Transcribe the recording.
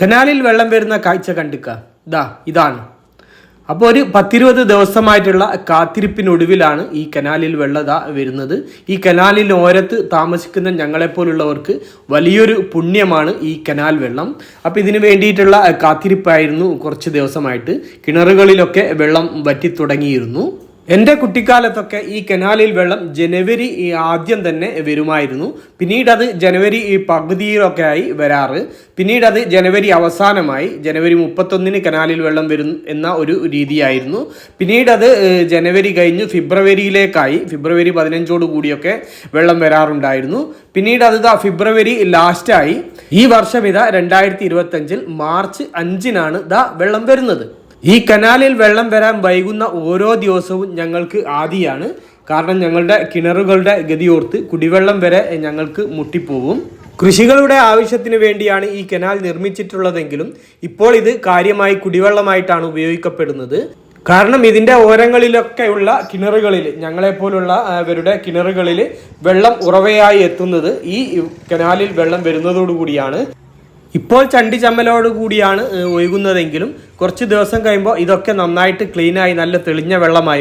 കനാലിൽ വെള്ളം വരുന്ന കാഴ്ച കണ്ടിക്ക. ഇതാ ഇതാണ്. അപ്പോൾ ഒരു പത്തിരുപത് ദിവസമായിട്ടുള്ള കാത്തിരിപ്പിനൊടുവിലാണ് ഈ കനാലിൽ വെള്ളത വരുന്നത്. ഈ കനാലിൽ ഓരത്ത് താമസിക്കുന്ന ഞങ്ങളെപ്പോലുള്ളവർക്ക് വലിയൊരു പുണ്യമാണ് ഈ കനാൽ വെള്ളം. അപ്പോൾ ഇതിന് വേണ്ടിയിട്ടുള്ള കാത്തിരിപ്പായിരുന്നു കുറച്ച് ദിവസമായിട്ട്. കിണറുകളിലൊക്കെ വെള്ളം വറ്റി തുടങ്ങിയിരുന്നു എന്റെ കുട്ടിക്കാലത്തൊക്കെ ഈ കനാലിൽ വെള്ളം ജനുവരി ആദ്യം തന്നെ വരുമായിരുന്നു. പിന്നീട് അത് ജനുവരി ഈ പകുതിയിലൊക്കെ ആയി വരാറ്. പിന്നീട് അത് ജനുവരി അവസാനമായി ജനുവരി മുപ്പത്തൊന്നിന് കനാലിൽ വെള്ളം വരും എന്ന ഒരു രീതിയായിരുന്നു. പിന്നീട് അത് ജനുവരി കഴിഞ്ഞ് ഫെബ്രുവരിയിലേക്കായി ഫെബ്രുവരി പതിനഞ്ചോട് കൂടിയൊക്കെ വെള്ളം വരാറുണ്ടായിരുന്നു. പിന്നീട് അത് ഇതാ ഫെബ്രുവരി ലാസ്റ്റായി. ഈ വർഷം ഇതാ രണ്ടായിരത്തി ഇരുപത്തഞ്ചിൽ മാർച്ച് അഞ്ചിനാണ് ദാ വെള്ളം വരുന്നത്. ഈ കനാലിൽ വെള്ളം വരാൻ വൈകുന്ന ഓരോ ദിവസവും ഞങ്ങൾക്ക് ആദിയാണ്. കാരണം ഞങ്ങളുടെ കിണറുകളുടെ ഗതിയോർത്ത് കുടിവെള്ളം വരെ ഞങ്ങൾക്ക് മുട്ടിപ്പോവും. കൃഷികളുടെ ആവശ്യത്തിന് വേണ്ടിയാണ് ഈ കനാൽ നിർമ്മിച്ചിട്ടുള്ളതെങ്കിലും ഇപ്പോൾ ഇത് കാര്യമായി കുടിവെള്ളമായിട്ടാണ് ഉപയോഗിക്കപ്പെടുന്നത്. കാരണം ഇതിന്റെ ഓരങ്ങളിലൊക്കെയുള്ള കിണറുകളിൽ ഞങ്ങളെപ്പോലുള്ള അവരുടെ കിണറുകളിൽ വെള്ളം ഉറവയായി എത്തുന്നത് ഈ കനാലിൽ വെള്ളം വരുന്നതോടുകൂടിയാണ്. ഇപ്പോൾ ചണ്ടി ചമ്മലോട് കൂടിയാണ് ഒഴുകുന്നതെങ്കിലും കുറച്ച് ദിവസം കഴിയുമ്പോൾ ഇതൊക്കെ നന്നായിട്ട് ക്ലീനായി നല്ല തെളിഞ്ഞ വെള്ളമായി